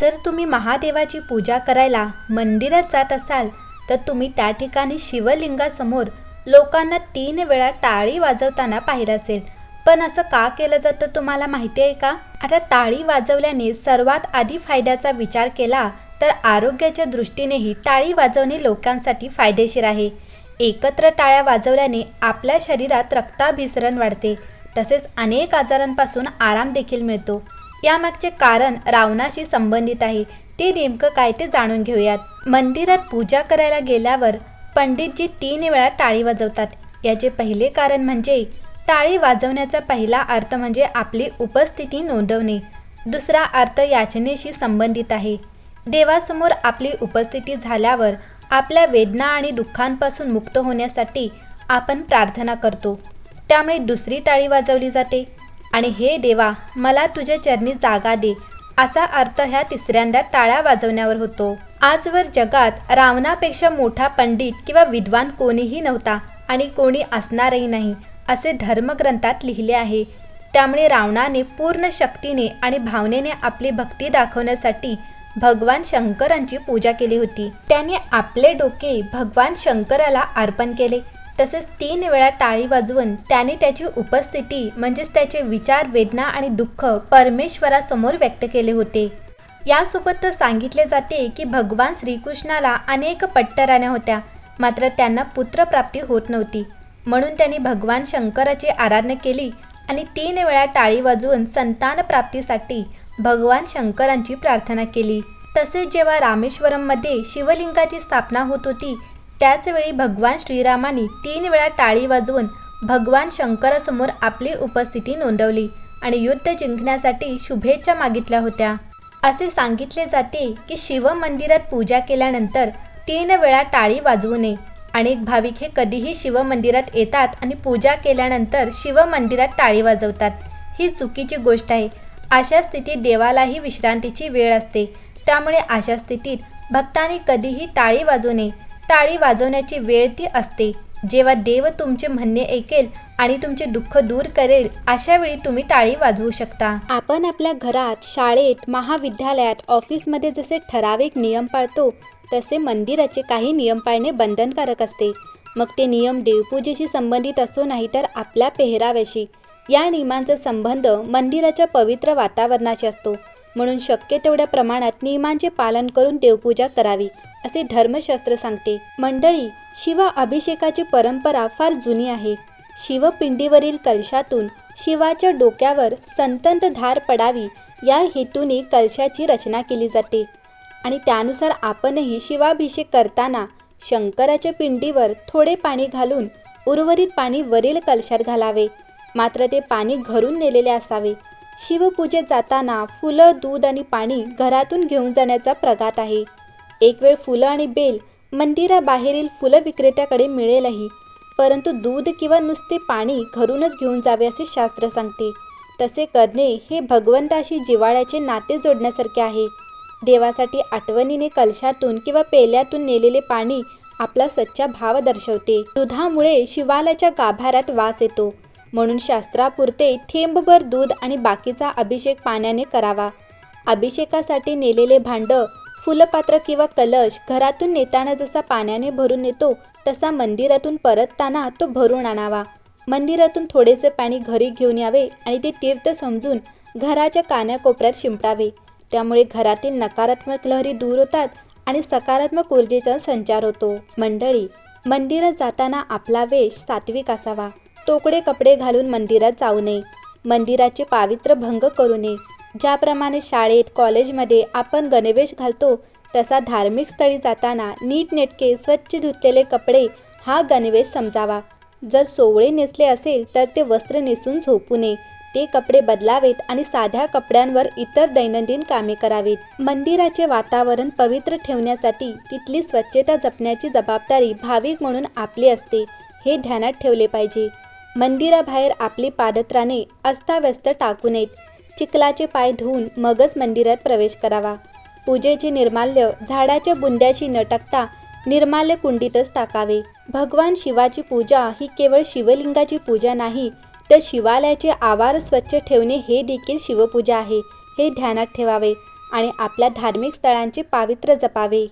जर तुम्ही महादेवाची पूजा करायला मंदिरात जात असाल तर तुम्ही त्या ठिकाणी शिवलिंगासमोर लोकांना तीन वेळा टाळी वाजवताना पाहिलं असेल. पण असं का केलं जातं तुम्हाला माहिती आहे का? आता टाळी वाजवल्याने सर्वात आधी फायद्याचा विचार केला तर आरोग्याच्या दृष्टीनेही टाळी वाजवणे लोकांसाठी फायदेशीर आहे. एकत्र टाळ्या वाजवल्याने आपल्या शरीरात रक्ताभिसरण वाढते. तसेच अनेक आजारांपासून आराम देखील मिळतो. यामागचे कारण रावणाशी संबंधित आहे. ते नेमकं काय ते जाणून घेऊयात. मंदिरात पूजा करायला गेल्यावर पंडितजी तीन वेळा टाळी वाजवतात. याचे पहिले कारण म्हणजे टाळी वाजवण्याचा पहिला अर्थ म्हणजे आपली उपस्थिती नोंदवणे. दुसरा अर्थ याचनेशी संबंधित आहे. देवासमोर आपली उपस्थिती झाल्यावर आपल्या वेदना आणि दुःखांपासून मुक्त होण्यासाठी आपण प्रार्थना करतो. त्यामुळे दुसरी टाळी वाजवली जाते. आणि हे देवा मला तुझ्या चरणी जागा दे असा अर्थ ह्या तिसऱ्यांदा टाळ्या वाजवण्यावर होतो. आजवर जगात रावणापेक्षा मोठा पंडित किंवा विद्वान कोणीही नव्हता आणि कोणी असणारही नाही असे धर्मग्रंथात लिहिले आहे. त्यामुळे रावणाने पूर्ण शक्तीने आणि भावनेने आपली भक्ती दाखवण्यासाठी भगवान शंकरांची पूजा केली होती. त्याने आपले डोके भगवान शंकराला अर्पण केले. तसेच तीन वेळा टाळी वाजवून त्याने त्याची उपस्थिती म्हणजेच त्याचे विचार वेदना आणि दुःख परमेश्वरासमोर व्यक्त केले होते. यासोबत सांगितले जाते की भगवान श्रीकृष्णाला अनेक पट्टराण्या होत्या मात्र त्यांना पुत्रप्राप्ती होत नव्हती. म्हणून त्यांनी भगवान शंकराची आराधना केली आणि तीन वेळा टाळी वाजवून संतान प्राप्तीसाठी भगवान शंकरांची प्रार्थना केली. तसेच जेव्हा रामेश्वरममध्ये शिवलिंगाची स्थापना होत होती त्याचवेळी भगवान श्रीरामाने तीन वेळा टाळी वाजवून भगवान शंकरासमोर आपली उपस्थिती नोंदवली आणि युद्ध जिंकण्यासाठी शुभेच्छा मागितल्या होत्या. असे सांगितले जाते की शिव मंदिरात पूजा केल्यानंतर तीन वेळा टाळी वाजवू नये अनेक भाविक हे कधीही शिव मंदिरात येतात आणि पूजा केल्यानंतर शिव मंदिरात टाळी वाजवतात. ही चुकीची गोष्ट आहे. अशा स्थितीत देवालाही विश्रांतीची वेळ असते. त्यामुळे अशा स्थितीत भक्तांनी कधीही टाळी वाजवू नये. टाळी वाजवण्याची वेळ ती असते. जेव्हा देव तुमचे म्हणणे ऐकेल आणि तुमचे दुःख दूर करेल अशा वेळी तुम्ही टाळी वाजवू शकता. आपण आपल्या घरात शाळेत महाविद्यालयात ऑफिसमध्ये जसे ठराविक नियम पाळतो तसे मंदिराचे काही नियम पाळणे बंधनकारक असते. मग ते नियम देवपूजेशी संबंधित असो नाही तर आपल्या पेहराव्याशी. या नियमांचा संबंध मंदिराच्या पवित्र वातावरणाशी असतो. म्हणून शक्य तेवढ्या प्रमाणात नियमांचे पालन करून देवपूजा करावी असे धर्मशास्त्र सांगते. मंडळी शिव अभिषेकाची परंपरा फार जुनी आहे. शिवपिंडीवरील कलशातून शिवाच्या डोक्यावर संतंत धार पडावी या हेतूने कलशाची रचना केली जाते. आणि त्यानुसार आपणही शिवाभिषेक करताना शंकराच्या पिंडीवर थोडे पाणी घालून उर्वरित पाणी वरील कलशात घालावे. मात्र ते पाणी घरून नेलेले असावे. शिवपूजेत जाताना फुलं दूध आणि पाणी घरातून घेऊन जाण्याचा प्रघात आहे. एक वेळ फुलं आणि बेल मंदिराबाहेरील फुलं विक्रेत्याकडे मिळेलही परंतु दूध किंवा नुसते पाणी घरूनच घेऊन जावे असे शास्त्र सांगते. तसे करणे हे भगवंताशी जिवाळ्याचे नाते जोडण्यासारखे आहे. देवासाठी आठवणीने कलशातून किंवा पेल्यातून नेलेले पाणी आपला सच्चा भाव दर्शवते. दुधामुळे शिवालाच्या गाभाऱ्यात वास येतो. म्हणून शास्त्रापुरते थेंबभर दूध आणि बाकीचा अभिषेक पाण्याने करावा. अभिषेकासाठी नेलेले भांड फुलपात्र किंवा कलश घरातून नेताना जसा पाण्याने भरून येतो तसा मंदिरातून परतताना तो भरून आणावा. मंदिरातून थोडेसे पाणी घरी घेऊन यावे आणि ते तीर्थ समजून घराच्या कान्याकोपऱ्यात शिंपडावे. त्यामुळे घरातील नकारात्मक लहरी दूर होतात आणि सकारात्मक ऊर्जेचा संचार होतो. मंडळी मंदिरात जाताना आपला वेश सात्विक असावा. तोकडे कपडे घालून मंदिरात जाऊ नये. मंदिराचे पावित्र्य भंग करू नये. ज्याप्रमाणे शाळेत कॉलेजमध्ये आपण गणवेश घालतो तसा धार्मिक स्थळी जाताना नीटनेटके स्वच्छ धुतलेले कपडे हा गणवेश समजावा. जर सोवळे नेसले असेल तर ते वस्त्र नेसून झोपू नये. ते कपडे बदलावेत आणि साध्या कपड्यांवर इतर दैनंदिन कामे करावीत. मंदिराचे वातावरण पवित्र ठेवण्यासाठी तिथली स्वच्छता जपण्याची जबाबदारी भाविक म्हणून आपली असते हे ध्यानात ठेवले पाहिजे. मंदिराबाहेर आपली पादत्राणे अस्ताव्यस्त टाकू नयेत. चिखलाचे पाय धुवून मगच मंदिरात प्रवेश करावा. पूजेचे निर्माल्य झाडाच्या बुंद्याशी न टाकता निर्माल्य कुंडीतच टाकावे. भगवान शिवाची पूजा ही केवळ शिवलिंगाची पूजा नाही तर शिवालयाचे आवार स्वच्छ ठेवणे हे देखील शिवपूजा आहे. हे ध्यानात ठेवावे आणि आपल्या धार्मिक स्थळांचे पावित्र्य जपावे.